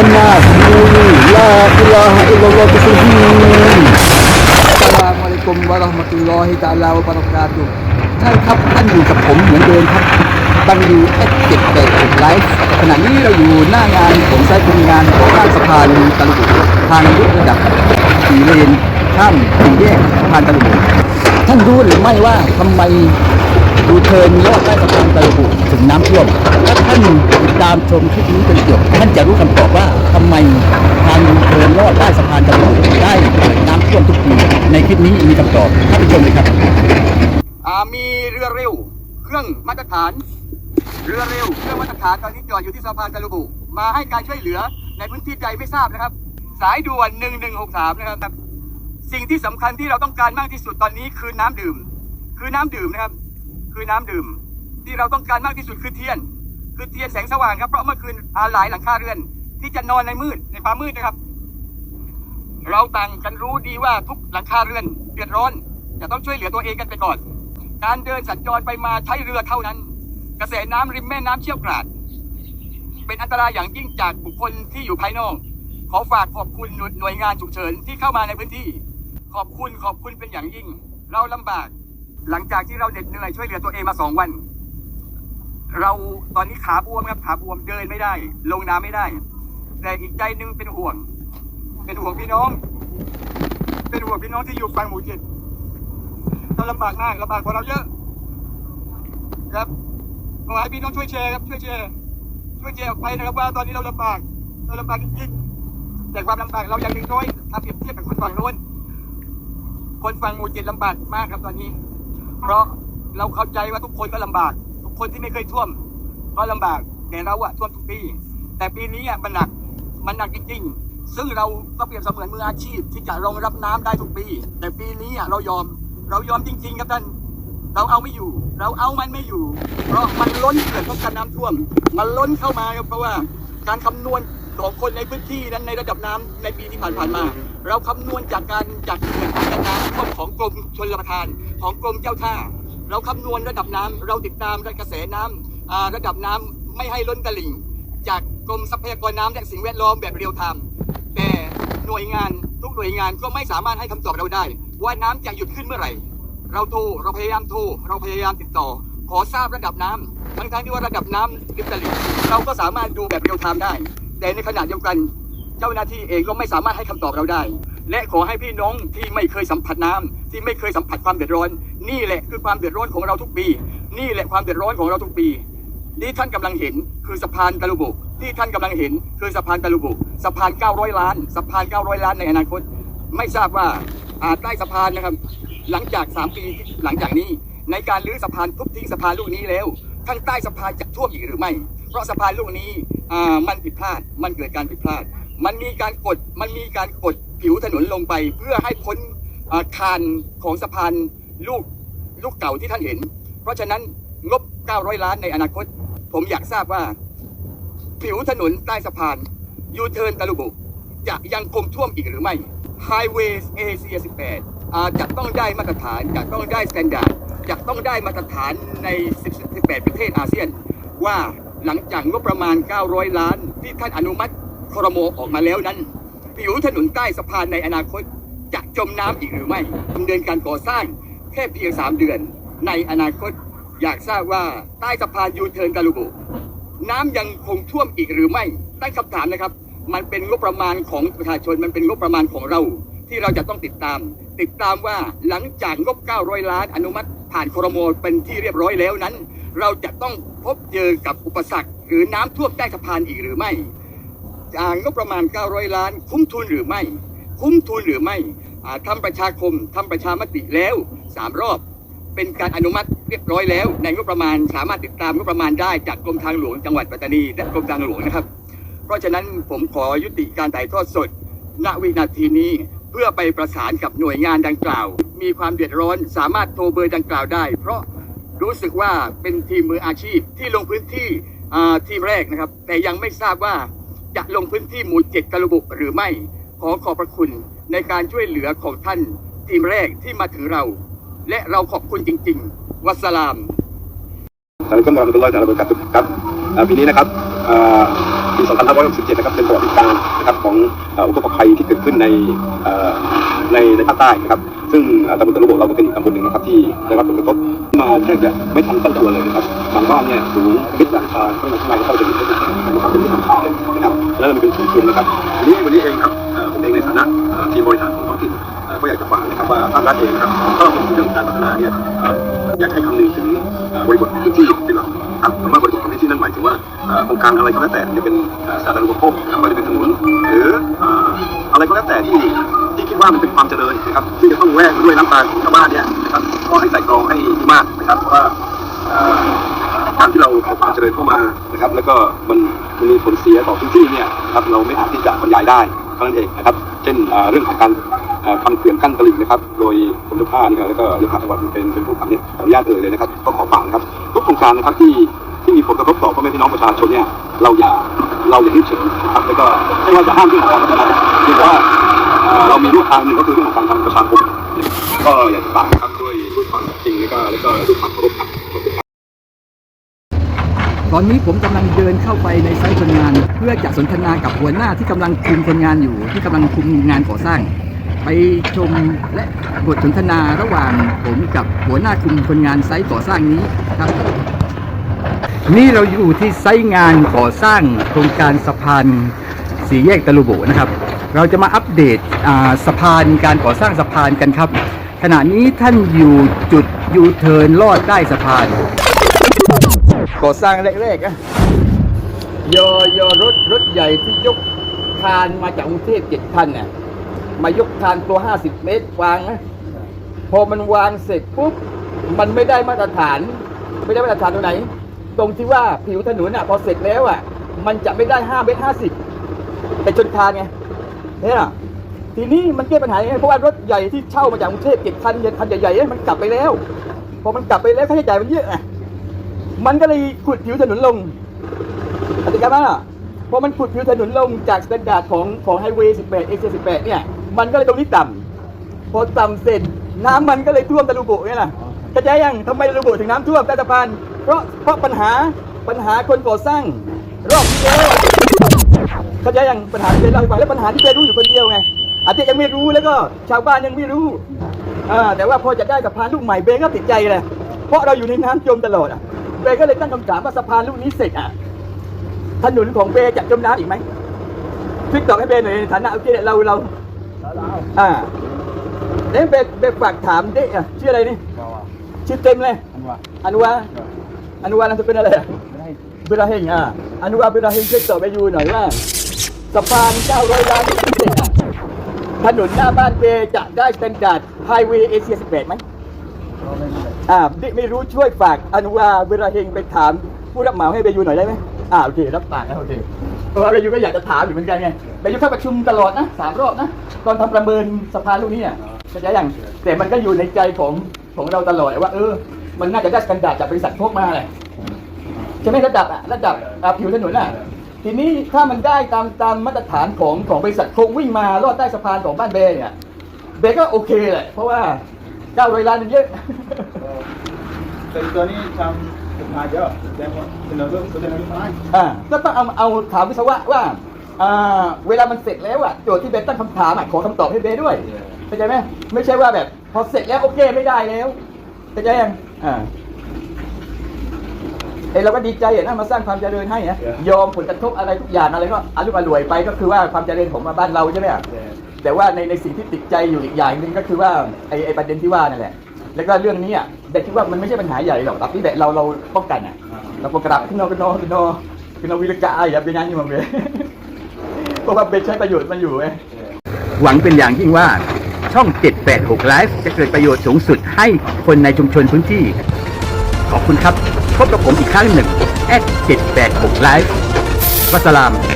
الناس قولوا لا إله إلا الله تفلحون السلام عليكم ورحمة الله تعالى ารุกัตุท่านครับท่านอยู่กับผมเหมือนเดิมครับบังยูเอ็กเจ็ดแปดไลฟ์ขณะนี้เราอยู่หน้างานผมใช้ทำงานของข้างสะพานตลุกทางยกระดับสีเลนข้ามสี่แยกผ่านตลุกท่านรู้หรือไม่ว่าทำไม ดูเทินลอดใต้สะพานตะลุกถึงน้ำท่วมถ้าท่านติดตามชมคลิปนี้จนจบท่านจะรู้คำตอบว่าทำไมทางดูเทินลอดใต้สะพานตะลุกได้น้ำท่วมทุกปีในคลิปนี้มีคำตอบท่านผู้ชมเลยครับมีเรือเร็ว เครื่องมาตรฐาน เรือเร็วเครื่องมาตรฐานตอนนี้จอดอยู่ที่สะพานกะลุบุมาให้การช่วยเหลือในพื้นที่ใจไม่ทราบนะครับ สายด่วน 1163 นะครับ สิ่งที่สำคัญที่เราต้องการมากที่สุดตอนนี้คือน้ำดื่ม คือน้ำดื่มนะครับ คือน้ำดื่ม ที่เราต้องการมากที่สุดคือเทียน คือเทียนแสงสว่างครับ เพราะเมื่อคืนอาหลายหลังคาเรือน ที่จะนอนในมืดในความมืดนะครับ เราต่างกันรู้ดีว่าทุกหลังคาเรือนเดือดร้อน จะต้องช่วยเหลือตัวเองกันไปก่อน การเดินสัญจรไปมาใช้เรือเท่านั้น กระแสน้ำริมแม่น้ำเชี่ยวกราด เป็นอันตรายอย่างยิ่งจากบุคคลที่อยู่ภายนอก ขอฝากขอบคุณหน่วยงานฉุกเฉินที่เข้ามาในพื้นที่ ขอบคุณขอบคุณเป็นอย่างยิ่ง เราลำบาก หลังจากที่เราเหน็ดเหนื่อยช่วยเหลือตัวเองมาสองวัน เราตอนนี้ขาบวมครับขาบวมเดินไม่ได้ ลงน้ำไม่ได้ แต่อีกใจหนึงเป็นห่วง เป็นห่วงพี่น้อง เป็นห่วงพี่น้องที่อยู่ฝั่งหมู่เจ็ดเราลำบากมากลำบากกว่าเราเยอะ ครับขอให้พี่น้องช่วยแชร์ครับช่วยแชร์ช่วยแชร์ออกไปนะครับว่าตอนนี้เราลำบากเราลำบากจริงๆแต่ความลำบากเรายังเล็กน้อยถ้าเปรียบเทียบกับคนฝั่งโน้นคนฝั่งหมู่เจ็ดลำบากมากครับตอนนี้ เพราะเราเข้าใจว่าทุกคนก็ลำบาก ทุกคนที่ไม่เคยท่วม ก็ลำบากแต่เราอะท่วมทุกปี แต่ปีนี้อะมันหนักมันหนักจริงๆซึ่งเราก็เปรียบเสมือนมืออาชีพ ที่จะรองรับน้ำได้ทุกปี แต่ปีนี้อะเรายอมเรายอมจริง ๆ ครับท่านเราเอาไม่อยู่ เราเอามันไม่อยู่ เพราะมันล้นเกิดเพราะการน้ำท่วม มันล้นเข้ามาครับเพราะว่าการคำนวณ ของคนในพื้นที่นั้นในระดับน้ำในปีที่ผ่านๆมา เราคำนวณจากการจากเขื่อนจากน้ำท่วมของกรมชลประทานของกรมเจ้าท่า เราคำนวณระดับน้ำเราติดตามกระแสน้ำอ่าระดับน้ำไม่ให้ล้นตลิ่ง จากกรมทรัพยากรน้ำและสิ่งแวดล้อมแบบเรียลไทม์แต่หน่วยงานทุกหน่วยงานก็ไม่สามารถให้คำตอบเราได้ ว่าน้ำจะหยุดขึ้นเมื่อไหร่ เราโทรเราพยายามโทรเราพยายามติดต่อ ขอทราบระดับน้ำทั้งทั้งๆที่ว่าระดับน้ำริมตลิ่งเราก็สามารถดูแบบเรียลไทม์ได้ แต่ในขณะเดียวกัน เจ้าหน้าที่เองก็ไม่สามารถให้คำตอบเราได้ และขอให้พี่น้องที่ไม่เคยสัมผัสน้ำที่ไม่เคยสัมผัสความเดือดร้อน นี่แหละคือความเดือดร้อนของเราทุกปี นี่แหละความเดือดร้อนของเราทุกปีที่ท่านกำลังเห็นคือสะพานตะลุบุที่ท่านกำลังเห็นคือสะพานตะลุบุสะพาน 900 ล้านสะพาน 900 ล้านในอนาคต ไม่ทราบว่าอาจใต้สะพานนะครับ หลังจาก 3 ปีหลังจากนี้ ในการรื้อสะพานทุบทิ้งสะพานลูกนี้แล้วข้างใต้สะพานจะท่วมอีกหรือไม่ ราะสะพานลูกนี้มันผิดพลาด มันเกิดการผิดพลาด มันมีการกด มันมีการกดผิวถนนลงไป เพื่อให้พ้นคานของสะพานลูกลูกเก่าที่ท่านเห็น เพราะฉะนั้นงบ 900 ล้านในอนาคต ผมอยากทราบว่า ผิวถนนใต้สะพานยูเทิร์นตะลุบุจะยังคงท่วมอีกหรือไม่ Highway Asia 18จะต้องได้มาตรฐานจะต้องได้สแตนดาร์ดจะต้องได้มาตรฐานใน 18 ประเทศอาเซียนว่า หลังจากงบประมาณ 900 ล้าน ที่ท่านอนุมัติครมออกมาแล้วนั้นผิวถนนใต้สะพานในอนาคตจะจมน้ำอีกหรือไม่ดำเนินการก่อสร้างแค่เพียง 3 เดือน ในอนาคตอยากทราบว่าใต้สะพานยูเทิร์นตะลุบุน้ำยังคงท่วมอีกหรือไม่ตั้งคำถามนะครับ มันเป็นงบประมาณของประชาชนมันเป็นงบประมาณของเรา ที่เราจะต้องติดตาม ติดตามว่าหลังจากงบ 900 ล้านอนุมัติ ผ่านครมเป็นที่เรียบร้อยแล้วนั้น เราจะต้องพบเจอกับอุปสรรค หรือน้ำท่วมใต้สะพานอีกหรือไม่จากงบประมาณ 900 ล้าน คุ้มทุนหรือไม่ คุ้มทุนหรือไม่อ่าทำประชาคมทำประชามติแล้ว 3 รอบ เป็นการอนุมัติเรียบร้อยแล้ว ในงบประมาณสามารถติดตามงบประมาณได้จากกรมทางหลวงจังหวัดปัตตานีและกรมทางหลวงนะครับ เพราะฉะนั้นผมขอยุติการถ่ายทอดสดณวินาทีนี้ เพื่อไปประสานกับหน่วยงานดังกล่าว มีความเดือดร้อนสามารถโทรเบอร์ดังกล่าวได้ เพราะรู้สึกว่าเป็นทีมมืออาชีพที่ลงพื้นที่ทีมแรกนะครับ แต่ยังไม่ทราบว่าจะลงพื้นที่หมู่เจ็ดกระบุหรือไม่ ขอขอบพระคุณในการช่วยเหลือของท่านทีมแรกที่มาถึงเรา และเราขอบคุณจริง ๆ วัสลามสวัสดีครับ มะตุลลอฮ์ตะอาลาราะกาตุฮ์ครับอ่าปีนี้นะครับอ่าปี 2567 นะครับเป็นประวัติการนะครับของอุทกภัยที่เกิดขึ้นในในในภาคใต้นะครับ ซึ่งอาตำบลตะลุบเราก็เป็นอีกตำบลหนึ่งนะครับที่ได้รับผลกระทบมาแทบจะไม่ทันตั้งตัวเลยนะครับบางบ้านเนี่ยสูงมิดหลังคาข้างในข้างในเข้าไปถึงนะครับเป็นที่ทำขาเลยนะครับแล้วมันเป็นชุมชนนะครับทีนี้วันนี้เองครับผมเองในฐานะทีมบริหารของท้องถิ่นก็อยากจะฝากนะครับว่าภาครัฐเองครับก็เป็นเรื่องการพัฒนาเนี่ยอยากให้คำนึงถึงบริบทพื้นที่เป็นหลักครับคำว่าบริบทของพื้นที่นั่นหมา ว่าโครงการอะไรก็แล้วแต่จะเป็นสาธารณูปโภคนะครับไม่ว่าจะเป็นถนนหรืออะไรก็แล้วแต่ที่ที่คิดว่ามันเป็นความเจริญนะครับที่จะต้องแวกด้วยน้ำตาของชาวบ้านเนี่ยนะครับก็ให้ใส่กรองให้มากนะครับว่าการที่เราเอาความเจริญเข้ามานะครับ แล้วก็มันมันมีผลเสียต่อพื้นที่เนี่ยนะครับเราไม่อาจที่จะบรรยายได้เท่านั้นเองนะครับ เช่นเรื่องของการอ่าทำเขื่อนกั้นตลิ่งนะครับ โดยกรมเจ้าท่านี่ครับแล้วก็เลขาจังหวัดเป็นเป็นผู้ทำเนี่ยขออนุญาตเอ่ยเลยนะครับ ก็ขอฝากนะครับทุกโครงการนะครับที่ ผลกระทบต่อพ่อแม่พี่น้องประชาชนเนี่ยเราอย่าเราอย่านิ่งเฉยนะครับแล้วก็ไม่ว่าจะห้ามเรื่องของการพัฒนาเพียงแต่ว่าเรามีรูปทางหนึ่งก็คือเรื่องของการทำประชาคมก็อยากจะฝากนะครับด้วยด้วยความจริงแล้วก็แล้วก็ด้วยความเคารพครับตอนนี้ผมกำลังเดินเข้าไปในไซต์คนงาน เพื่อจะสนทนากับหัวหน้าที่กำลังคุมคนงานอยู่ ที่กำลังคุมงานก่อสร้าง ไปชมและบทสนทนาระหว่างผมกับหัวหน้าคุมคนงานไซต์ก่อสร้างนี้ครับ นี่เราอยู่ที่ไซต์งานก่อสร้างโครงการสะพานสีแยกตะลุโบนะครับ เราจะมาอัปเดตสะพานการก่อสร้างสะพานกันครับ ขณะนี้ท่านอยู่จุดยูเทิร์นลอดใต้สะพาน ก่อสร้างแรกๆอะยอยอรถรถใหญ่ที่ยกคานมาจากกรุงเทพเจ็ดคันน่ะมายกคานตัว50เมตรวางนะพอมันวางเสร็จปุ๊บมันไม่ได้มาตรฐาน ไม่ได้มาตรฐานตรงไหน ตรงที่ว่าผิวถนนอะพอเสร็จแล้วอะ มันจะไม่ได้5เมตร50ไปชนคานไงเนี่ยทีนี้มันแก้ปัญหายังไงเพราะว่ารถใหญ่ที่เช่ามาจากกรุงเทพเจ็ดคันคันใหญ่ๆเนี่ยมันกลับไปแล้วพอมันกลับไปแล้วค่าใช้จ่ายมันเยอะอะมันก็เลยขุดผิวถนนลงอธิการว่าพอมันขุดผิวถนนลงจากสแตนดาร์ดของของไฮเวย์ 18เอเชีย18เนี่ย มันก็เลยตรงนี้ต่ำพอต่ำเสร็จน้ำมันก็เลยท่วมตะลุโบเนี่ยนะ เข้าใจยังทำไมตะลุถึงน้ำท่วมใต้สะพานเพราะเพราะปัญหาปัญหาคนก่อสร้างรอบที่แล้วเข้าใจยังปัญหาที่เป็นเราให้ฟังแล้วปัญหาที่เป็นรู้อยู่คนเดียวไงอาจจะยังไม่รู้แล้วก็ชาวบ้านยังไม่รู้อ่าแต่ว่าพอจะได้สะพานลูกใหม่เบงก็ติดใจเลยเพราะเราอยู่ในน้ำจมตลอดอะเบย์ก็เลยตั้งคำถามว่าสะพานลูกนี้เสร็จอะถนนของเบย์จะจมน้ำอีกไหมช่วยตอบให้เบย์หน่อยในฐานะโอเคเราเราอ่าเดี๋ยวเบย์เบย์ฝากถามเด็กอะชื่ออะไรนี่ ชื่อเต็มเลยอนุวาอนุวานั่นจะเป็นอะไรอะเบราเฮงอะอนุวาเบราเฮงช่วยตอบไปยูหน่อยว่าสะพาน900ล้านที่เสร็จอะถนนหน้าบ้านเบย์จะได้สแตนดาร์ดไฮเวย์เอเชีย18ไหมอ่าไม่ไม่รู้ช่วยฝากอนุวาเวลาเฮงไปถามผู้รับเหมาให้ไปอยู่หน่อยได้ไหมอ่าโอเครับปากนะโอเคเพราะว่าไปอยู่ก็อยากจะถามอยู่เหมือนกันไงไปอยู่เข้าประชุมตลอดนะสามรอบนะตอนทำประเมินสะพานลูกนี้อะเข้าใจยังแต่มันก็อยู่ในใจของ ของเราตลอดว่าเออ มันน่าจะได้กันดาษจากบริษัทพวกมาเลยใช่ไหมระดับอะระดับอ่าผิวถนนอะทีนี้ถ้ามันได้ตามตามมาตรฐานของของบริษัทโครงวิ่งมาลอดใต้สะพานของบ้านเบย์เนี่ยเบย์ก็โอเคแหละเพราะว่า900ล้านมันเยอะแต่ตัวนี้ทำสุดท้ายเยอะแต่ว่าเสนอเรื่องเสนอเรื่องอะไรอ่าก็ต้องเอาเอาถามวิศวะว่าอ่าเวลามันเสร็จแล้วอะโจทย์ที่เบนตั้งคำถามอะขอคำตอบให้เบนด้วย เข้าใจไหมไม่ใช่ว่าแบบ พอเสร็จแล้วโอเคไม่ได้แล้วเข้าใจยังอ่าเอ้ยเราก็ดีใจอะนะมาสร้างความเจริญให้นะยอมผลกระทบอะไรทุกอย่างอะไรก็อารุมอรวยไปก็คือว่าความเจริญของมาบ้านเราใช่ไหมอะแต่ว่าในในสิ่งที่ติดใจอยู่อีกอย่างหนึ่งก็คือว่าไอไอประเด็นที่ว่านั่นแหละ แล้วก็เรื่องนี้อะแต่คิดว่ามันไม่ใช่ปัญหาใหญ่หรอกแต่ที่แต่เราเราป้องกันอะเราป้องกันขึ้นนอกขึ้นนอกขึ้นนอกขึ้นนอกวิรกะอย่าเป็นนั้นอยู่มั้งเบเพราะว่าเบใช้ประโยชน์มันอยู่ไงหวังเป็นอย่างยิ่งว่า ช่อง 786 Live จะเกิดประโยชน์สูงสุดให้คนในชุมชนพื้นที่ ขอบคุณครับ พบกับผมอีกครั้งหนึ่ง786 Live วัสสลาม